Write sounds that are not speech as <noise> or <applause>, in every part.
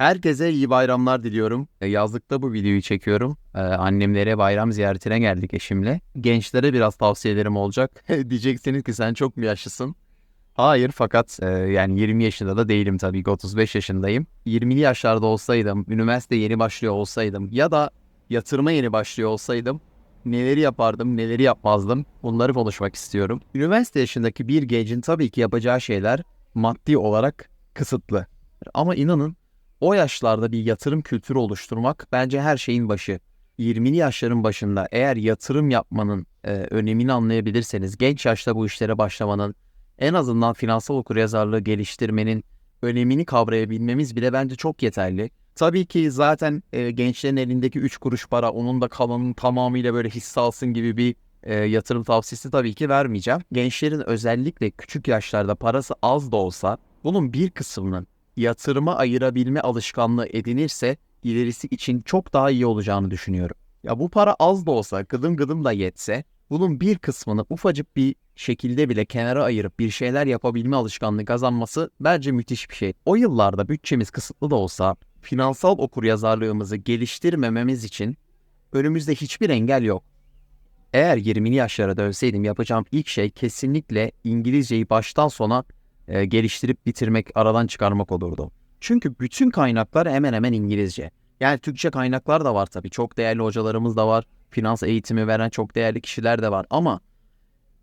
Herkese iyi bayramlar diliyorum. E, Yazlıkta bu videoyu çekiyorum. Ee, annemlere bayram ziyaretine geldik eşimle. Gençlere biraz tavsiyelerim olacak. <laughs> Diyeceksiniz ki sen çok mu yaşlısın? Hayır fakat e, yani 20 yaşında da değilim tabii ki 35 yaşındayım. 20'li yaşlarda olsaydım, üniversite yeni başlıyor olsaydım ya da yatırıma yeni başlıyor olsaydım neleri yapardım, neleri yapmazdım bunları konuşmak istiyorum. Üniversite yaşındaki bir gencin tabii ki yapacağı şeyler maddi olarak kısıtlı. Ama inanın o yaşlarda bir yatırım kültürü oluşturmak bence her şeyin başı. 20'li yaşların başında eğer yatırım yapmanın e, önemini anlayabilirseniz, genç yaşta bu işlere başlamanın, en azından finansal okuryazarlığı geliştirmenin önemini kavrayabilmemiz bile bence çok yeterli. Tabii ki zaten e, gençlerin elindeki 3 kuruş para onun da kalanın tamamıyla böyle hisse alsın gibi bir e, yatırım tavsiyesi tabii ki vermeyeceğim. Gençlerin özellikle küçük yaşlarda parası az da olsa bunun bir kısmının yatırıma ayırabilme alışkanlığı edinirse ilerisi için çok daha iyi olacağını düşünüyorum. Ya bu para az da olsa, gıdım gıdım da yetse bunun bir kısmını ufacık bir şekilde bile kenara ayırıp bir şeyler yapabilme alışkanlığı kazanması bence müthiş bir şey. O yıllarda bütçemiz kısıtlı da olsa finansal okuryazarlığımızı geliştirmememiz için önümüzde hiçbir engel yok. Eğer 20'li yaşlara dönseydim yapacağım ilk şey kesinlikle İngilizceyi baştan sona e, geliştirip bitirmek, aradan çıkarmak olurdu. Çünkü bütün kaynaklar hemen hemen İngilizce. Yani Türkçe kaynaklar da var tabii. Çok değerli hocalarımız da var. Finans eğitimi veren çok değerli kişiler de var. Ama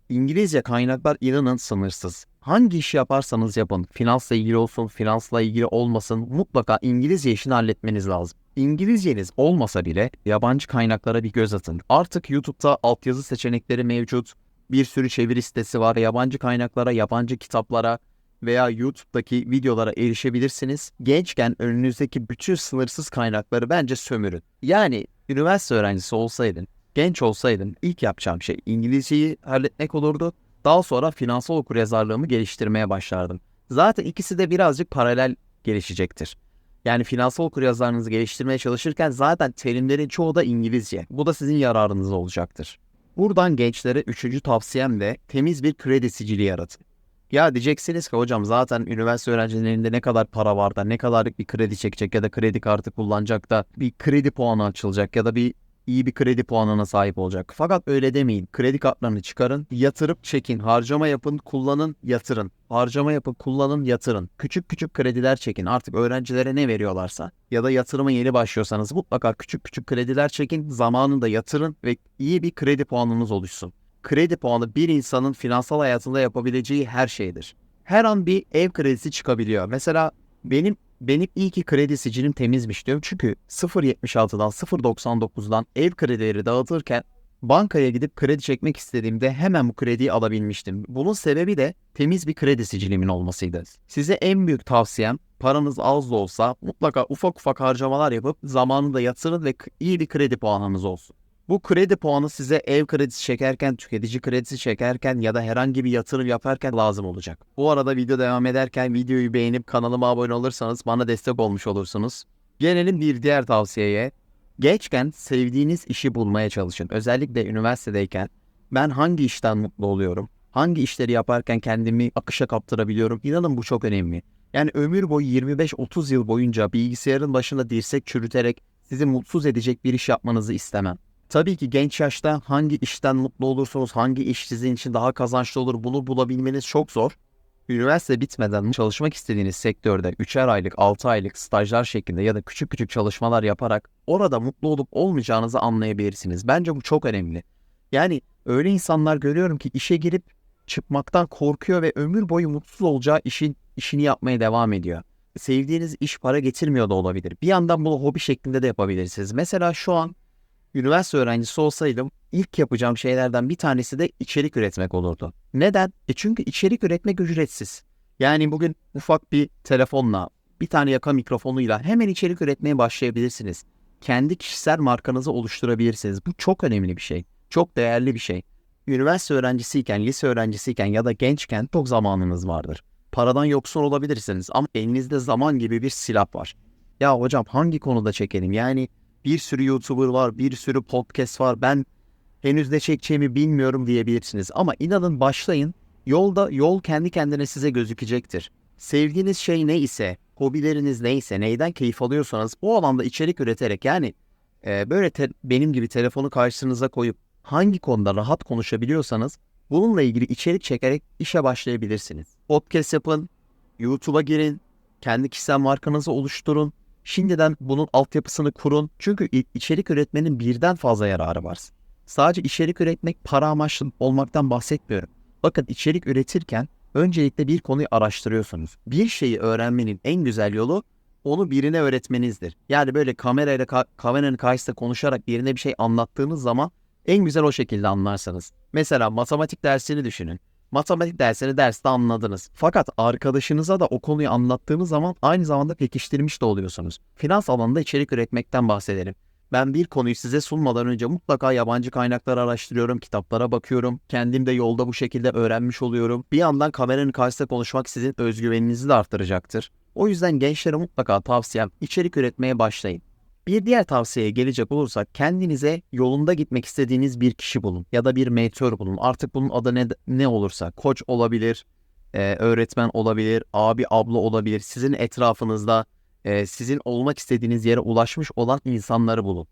İngilizce kaynaklar inanın sınırsız. Hangi işi yaparsanız yapın, finansla ilgili olsun, finansla ilgili olmasın mutlaka İngilizce işini halletmeniz lazım. İngilizceniz olmasa bile yabancı kaynaklara bir göz atın. Artık YouTube'da altyazı seçenekleri mevcut. Bir sürü çeviri sitesi var. Yabancı kaynaklara, yabancı kitaplara, veya YouTube'daki videolara erişebilirsiniz. Gençken önünüzdeki bütün sınırsız kaynakları bence sömürün. Yani üniversite öğrencisi olsaydın, genç olsaydın ilk yapacağım şey İngilizceyi halletmek olurdu. Daha sonra finansal okuryazarlığımı geliştirmeye başlardım. Zaten ikisi de birazcık paralel gelişecektir. Yani finansal okuryazarlığınızı geliştirmeye çalışırken zaten terimlerin çoğu da İngilizce. Bu da sizin yararınız olacaktır. Buradan gençlere üçüncü tavsiyem de temiz bir kredi sicili yaratın. Ya diyeceksiniz ki hocam zaten üniversite öğrencilerinde ne kadar para var da ne kadarlık bir kredi çekecek ya da kredi kartı kullanacak da bir kredi puanı açılacak ya da bir iyi bir kredi puanına sahip olacak. Fakat öyle demeyin. Kredi kartlarını çıkarın, yatırıp çekin, harcama yapın, kullanın, yatırın. Harcama yapın, kullanın, yatırın. Küçük küçük krediler çekin. Artık öğrencilere ne veriyorlarsa ya da yatırıma yeni başlıyorsanız mutlaka küçük küçük krediler çekin, zamanında yatırın ve iyi bir kredi puanınız oluşsun kredi puanı bir insanın finansal hayatında yapabileceği her şeydir. Her an bir ev kredisi çıkabiliyor. Mesela benim benim iyi ki kredi sicilim temizmiş diyorum. Çünkü 0.76'dan 0.99'dan ev kredileri dağıtırken bankaya gidip kredi çekmek istediğimde hemen bu krediyi alabilmiştim. Bunun sebebi de temiz bir kredi sicilimin olmasıydı. Size en büyük tavsiyem paranız az da olsa mutlaka ufak ufak harcamalar yapıp zamanında yatırın ve iyi bir kredi puanınız olsun. Bu kredi puanı size ev kredisi çekerken, tüketici kredisi çekerken ya da herhangi bir yatırım yaparken lazım olacak. Bu arada video devam ederken videoyu beğenip kanalıma abone olursanız bana destek olmuş olursunuz. Gelelim bir diğer tavsiyeye. Gençken sevdiğiniz işi bulmaya çalışın. Özellikle üniversitedeyken ben hangi işten mutlu oluyorum? Hangi işleri yaparken kendimi akışa kaptırabiliyorum? İnanın bu çok önemli. Yani ömür boyu 25-30 yıl boyunca bilgisayarın başında dirsek çürüterek sizi mutsuz edecek bir iş yapmanızı istemem. Tabii ki genç yaşta hangi işten mutlu olursunuz, hangi iş sizin için daha kazançlı olur bunu bulabilmeniz çok zor. Üniversite bitmeden çalışmak istediğiniz sektörde 3'er aylık, 6 aylık stajlar şeklinde ya da küçük küçük çalışmalar yaparak orada mutlu olup olmayacağınızı anlayabilirsiniz. Bence bu çok önemli. Yani öyle insanlar görüyorum ki işe girip çıkmaktan korkuyor ve ömür boyu mutsuz olacağı işin işini yapmaya devam ediyor. Sevdiğiniz iş para getirmiyor da olabilir. Bir yandan bunu hobi şeklinde de yapabilirsiniz. Mesela şu an üniversite öğrencisi olsaydım ilk yapacağım şeylerden bir tanesi de içerik üretmek olurdu. Neden? E çünkü içerik üretmek ücretsiz. Yani bugün ufak bir telefonla, bir tane yaka mikrofonuyla hemen içerik üretmeye başlayabilirsiniz. Kendi kişisel markanızı oluşturabilirsiniz. Bu çok önemli bir şey. Çok değerli bir şey. Üniversite öğrencisiyken, lise öğrencisiyken ya da gençken çok zamanınız vardır. Paradan yoksun olabilirsiniz ama elinizde zaman gibi bir silah var. Ya hocam hangi konuda çekelim? Yani bir sürü YouTuber var, bir sürü podcast var. Ben henüz ne çekeceğimi bilmiyorum diyebilirsiniz. Ama inanın başlayın. Yolda yol kendi kendine size gözükecektir. sevdiğiniz şey ne ise, hobileriniz neyse, neyden keyif alıyorsanız o alanda içerik üreterek yani e, böyle te- benim gibi telefonu karşınıza koyup hangi konuda rahat konuşabiliyorsanız bununla ilgili içerik çekerek işe başlayabilirsiniz. Podcast yapın, YouTube'a girin, kendi kişisel markanızı oluşturun. Şimdiden bunun altyapısını kurun. Çünkü içerik üretmenin birden fazla yararı var. Sadece içerik üretmek para amaçlı olmaktan bahsetmiyorum. Bakın içerik üretirken öncelikle bir konuyu araştırıyorsunuz. Bir şeyi öğrenmenin en güzel yolu onu birine öğretmenizdir. Yani böyle kamerayla ka- kameranın karşısında konuşarak birine bir şey anlattığınız zaman en güzel o şekilde anlarsınız. Mesela matematik dersini düşünün. Matematik dersini derste anladınız. Fakat arkadaşınıza da o konuyu anlattığınız zaman aynı zamanda pekiştirmiş de oluyorsunuz. Finans alanında içerik üretmekten bahsedelim. Ben bir konuyu size sunmadan önce mutlaka yabancı kaynaklar araştırıyorum, kitaplara bakıyorum. Kendim de yolda bu şekilde öğrenmiş oluyorum. Bir yandan kameranın karşısında konuşmak sizin özgüveninizi de arttıracaktır. O yüzden gençlere mutlaka tavsiyem içerik üretmeye başlayın. Bir diğer tavsiyeye gelecek olursak kendinize yolunda gitmek istediğiniz bir kişi bulun ya da bir mentor bulun. Artık bunun adı ne, ne olursa koç olabilir, e, öğretmen olabilir, abi abla olabilir. Sizin etrafınızda e, sizin olmak istediğiniz yere ulaşmış olan insanları bulun.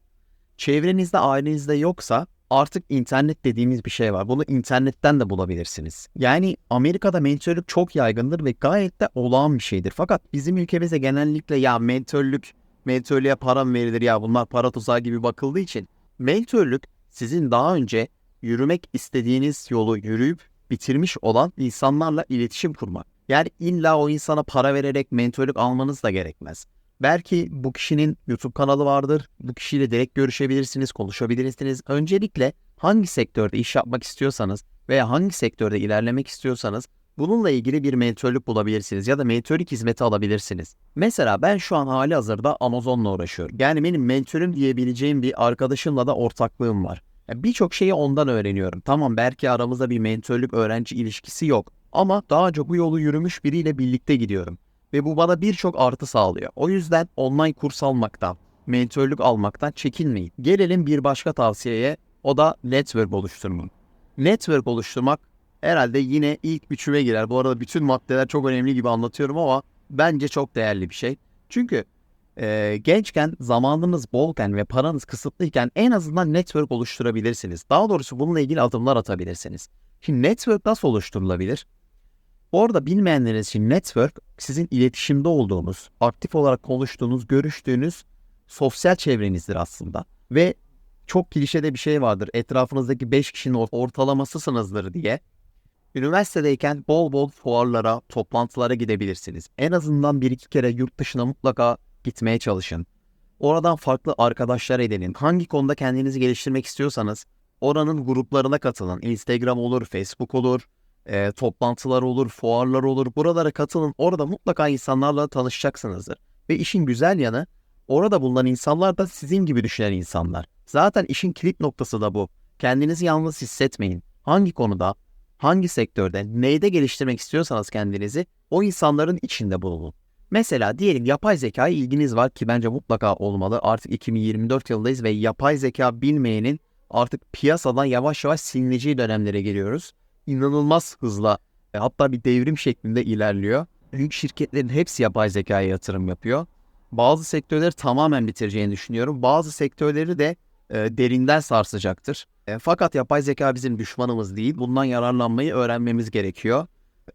Çevrenizde ailenizde yoksa artık internet dediğimiz bir şey var. Bunu internetten de bulabilirsiniz. Yani Amerika'da mentörlük çok yaygındır ve gayet de olağan bir şeydir. Fakat bizim ülkemizde genellikle ya mentörlük, mentörlüğe para mı verilir ya bunlar para tuzağı gibi bakıldığı için mentörlük sizin daha önce yürümek istediğiniz yolu yürüyüp bitirmiş olan insanlarla iletişim kurmak. Yani illa o insana para vererek mentörlük almanız da gerekmez. Belki bu kişinin YouTube kanalı vardır. Bu kişiyle direkt görüşebilirsiniz, konuşabilirsiniz. Öncelikle hangi sektörde iş yapmak istiyorsanız veya hangi sektörde ilerlemek istiyorsanız bununla ilgili bir mentörlük bulabilirsiniz ya da mentörlük hizmeti alabilirsiniz. Mesela ben şu an hali hazırda Amazon'la uğraşıyorum. Yani benim mentörüm diyebileceğim bir arkadaşımla da ortaklığım var. Yani Birçok şeyi ondan öğreniyorum. Tamam belki aramızda bir mentörlük öğrenci ilişkisi yok. Ama daha önce bu yolu yürümüş biriyle birlikte gidiyorum. Ve bu bana birçok artı sağlıyor. O yüzden online kurs almaktan, mentörlük almaktan çekinmeyin. Gelelim bir başka tavsiyeye. O da network oluşturmak. Network oluşturmak herhalde yine ilk üçüme girer. Bu arada bütün maddeler çok önemli gibi anlatıyorum ama bence çok değerli bir şey. Çünkü e, gençken zamanınız bolken ve paranız kısıtlıyken en azından network oluşturabilirsiniz. Daha doğrusu bununla ilgili adımlar atabilirsiniz. Şimdi network nasıl oluşturulabilir? Orada bilmeyenleriniz için network sizin iletişimde olduğunuz, aktif olarak konuştuğunuz, görüştüğünüz sosyal çevrenizdir aslında. Ve çok klişede bir şey vardır. Etrafınızdaki 5 kişinin or- ortalamasısınızdır diye. Üniversitedeyken bol bol fuarlara, toplantılara gidebilirsiniz. En azından bir iki kere yurt dışına mutlaka gitmeye çalışın. Oradan farklı arkadaşlar edinin. Hangi konuda kendinizi geliştirmek istiyorsanız oranın gruplarına katılın. Instagram olur, Facebook olur, e, toplantılar olur, fuarlar olur. Buralara katılın. Orada mutlaka insanlarla tanışacaksınızdır. Ve işin güzel yanı orada bulunan insanlar da sizin gibi düşünen insanlar. Zaten işin kilit noktası da bu. Kendinizi yalnız hissetmeyin. Hangi konuda, hangi sektörde, neyde geliştirmek istiyorsanız kendinizi o insanların içinde bulunun. Mesela diyelim yapay zekaya ilginiz var ki bence mutlaka olmalı. Artık 2024 yılındayız ve yapay zeka bilmeyenin artık piyasadan yavaş yavaş silineceği dönemlere geliyoruz. İnanılmaz hızla e, hatta bir devrim şeklinde ilerliyor. Büyük şirketlerin hepsi yapay zekaya yatırım yapıyor. Bazı sektörleri tamamen bitireceğini düşünüyorum. Bazı sektörleri de e, derinden sarsacaktır. E, fakat yapay zeka bizim düşmanımız değil. Bundan yararlanmayı öğrenmemiz gerekiyor.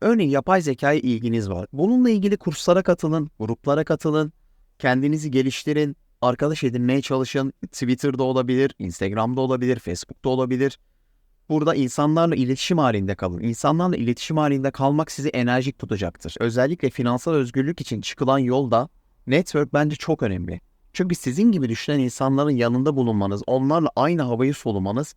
Örneğin yapay zekaya ilginiz var. Bununla ilgili kurslara katılın, gruplara katılın, kendinizi geliştirin, arkadaş edinmeye çalışın. Twitter'da olabilir, Instagram'da olabilir, Facebook'ta olabilir. Burada insanlarla iletişim halinde kalın. İnsanlarla iletişim halinde kalmak sizi enerjik tutacaktır. Özellikle finansal özgürlük için çıkılan yolda network bence çok önemli. Çünkü sizin gibi düşünen insanların yanında bulunmanız, onlarla aynı havayı solumanız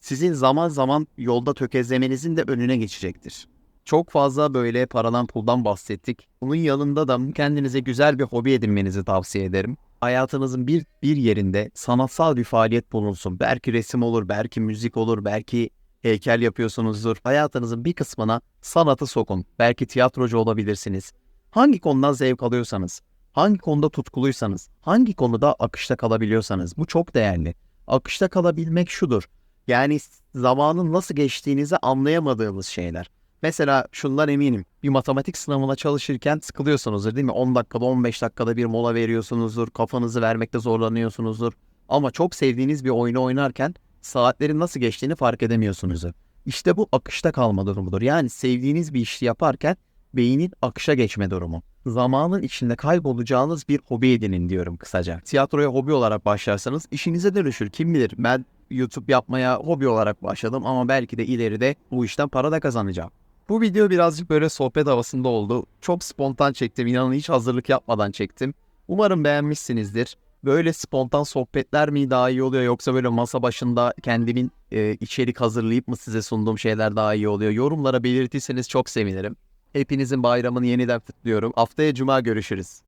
sizin zaman zaman yolda tökezlemenizin de önüne geçecektir. Çok fazla böyle paradan puldan bahsettik. Bunun yanında da kendinize güzel bir hobi edinmenizi tavsiye ederim. Hayatınızın bir, bir yerinde sanatsal bir faaliyet bulunsun. Belki resim olur, belki müzik olur, belki heykel yapıyorsunuzdur. Hayatınızın bir kısmına sanatı sokun. Belki tiyatrocu olabilirsiniz. Hangi konudan zevk alıyorsanız, hangi konuda tutkuluysanız, hangi konuda akışta kalabiliyorsanız bu çok değerli. Akışta kalabilmek şudur. Yani zamanın nasıl geçtiğinizi anlayamadığımız şeyler. Mesela şundan eminim. Bir matematik sınavına çalışırken sıkılıyorsunuzdur değil mi? 10 dakikada 15 dakikada bir mola veriyorsunuzdur. Kafanızı vermekte zorlanıyorsunuzdur. Ama çok sevdiğiniz bir oyunu oynarken saatlerin nasıl geçtiğini fark edemiyorsunuzdur. İşte bu akışta kalma durumudur. Yani sevdiğiniz bir işi yaparken beynin akışa geçme durumu. Zamanın içinde kaybolacağınız bir hobi edinin diyorum kısaca. Tiyatroya hobi olarak başlarsanız işinize dönüşür. Kim bilir ben YouTube yapmaya hobi olarak başladım ama belki de ileride bu işten para da kazanacağım. Bu video birazcık böyle sohbet havasında oldu. Çok spontan çektim. İnanın hiç hazırlık yapmadan çektim. Umarım beğenmişsinizdir. Böyle spontan sohbetler mi daha iyi oluyor yoksa böyle masa başında kendimin e, içerik hazırlayıp mı size sunduğum şeyler daha iyi oluyor? Yorumlara belirtirseniz çok sevinirim. Hepinizin bayramını yeniden kutluyorum. Haftaya cuma görüşürüz.